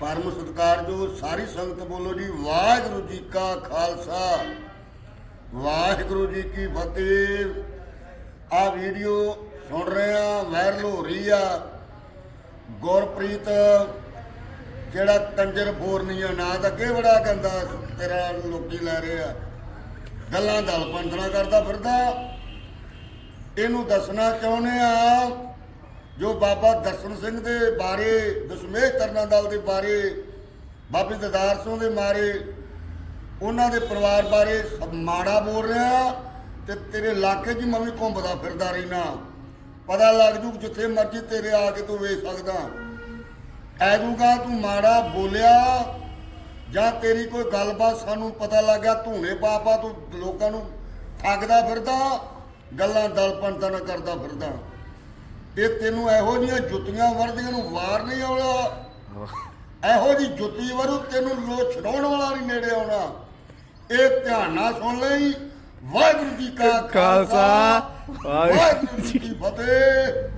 ਪਰਮ ਸਤਿਕਾਰਯੋਗ ਸਾਰੀ ਸੰਗਤ ਬੋਲੋ ਜੀ, ਵਾਹਿਗੁਰੂ ਜੀ ਕਾ ਖਾਲਸਾ। ਵਾਹਿਗੁਰੂ ਜੀ ਕੀ ਫਤਿਹ। ਆ ਵੀਡੀਓ ਸੁਣ ਰਹੇ ਆ, ਵਾਇਰਲ ਹੋ ਰਹੀ ਆ। ਗੁਰਪ੍ਰੀਤ, ਜਿਹੜਾ ਕੰਜਰ ਫੋਰਨੀਆ ਨਾਂ ਤਾਂ ਅੱਗੇ ਬੜਾ ਗੰਦਾ ਤੇਰਾ ਲੋਕੀ ਲੈ ਰਹੇ ਆ। ਗੱਲਾਂ ਦਲ ਪੰਦਰਾ ਕਰਦਾ ਫਿਰਦਾ। ਇਹਨੂੰ ਦੱਸਣਾ ਚਾਹੁੰਦੇ ਆ ਜੋ ਬਾਬਾ ਦਰਸ਼ਨ ਸਿੰਘ ਦੇ ਬਾਰੇ, ਦਸ਼ਮੇਸ਼ ਤਰਨਾ ਦਲ ਦੇ ਬਾਰੇ, ਬਾਬੇ ਦਦਾਰ ਸਿੰਘ ਦੇ ਮਾਰੇ ਉਹਨਾਂ ਦੇ ਪਰਿਵਾਰ ਬਾਰੇ ਸਭ ਮਾੜਾ ਬੋਲ ਰਿਹਾ ਤੇ ਤੇਰੇ ਇਲਾਕੇ 'ਚ ਮੈਂ ਵੀ ਘੁੰਮਦਾ ਫਿਰਦਾ ਰਹਿਣਾ ਪਤਾ ਲੱਗ ਜੂ ਜਿੱਥੇ ਮਰਜ਼ੀ ਤੇਰੇ ਆ ਕੇ ਤੂੰ ਵੇਖ ਸਕਦਾ। ਐਦੂਗਾ ਤੂੰ ਮਾੜਾ ਬੋਲਿਆ, ਜਾਂ ਤੇਰੀ ਕੋਈ ਗੱਲਬਾਤ ਸਾਨੂੰ ਪਤਾ ਲੱਗਾ ਧੂਣੇ ਪਾਪਾ ਤੂੰ ਲੋਕਾਂ ਨੂੰ ਠੱਗਦਾ ਫਿਰਦਾ, ਗੱਲਾਂ ਦਲਪੰਤਾ ਨਾ ਕਰਦਾ ਫਿਰਦਾ। ਇਹ ਤੈਨੂੰ ਇਹੋ ਜਿਹੀਆਂ ਜੁੱਤੀਆਂ ਵਰਦੀਆਂ ਨੂੰ ਵਾਰ ਨਹੀਂ ਆਉਣਾ। ਇਹੋ ਜੀ ਜੁੱਤੀ ਵਰੂ ਤੈਨੂੰ ਲੋ ਛਡਾਉਣ ਵਾਲਾ ਨਹੀਂ ਨੇੜੇ ਆਉਣਾ। ਇਹ ਧਿਆਨ ਨਾਲ ਸੁਣ ਲਈ। ਵਾਹਿਗੁਰੂ ਜੀ ਕਾ ਖਾਲਸਾ, ਵਾਹਿਗੁਰੂ ਜੀ ਕੀ ਫਤਿਹ।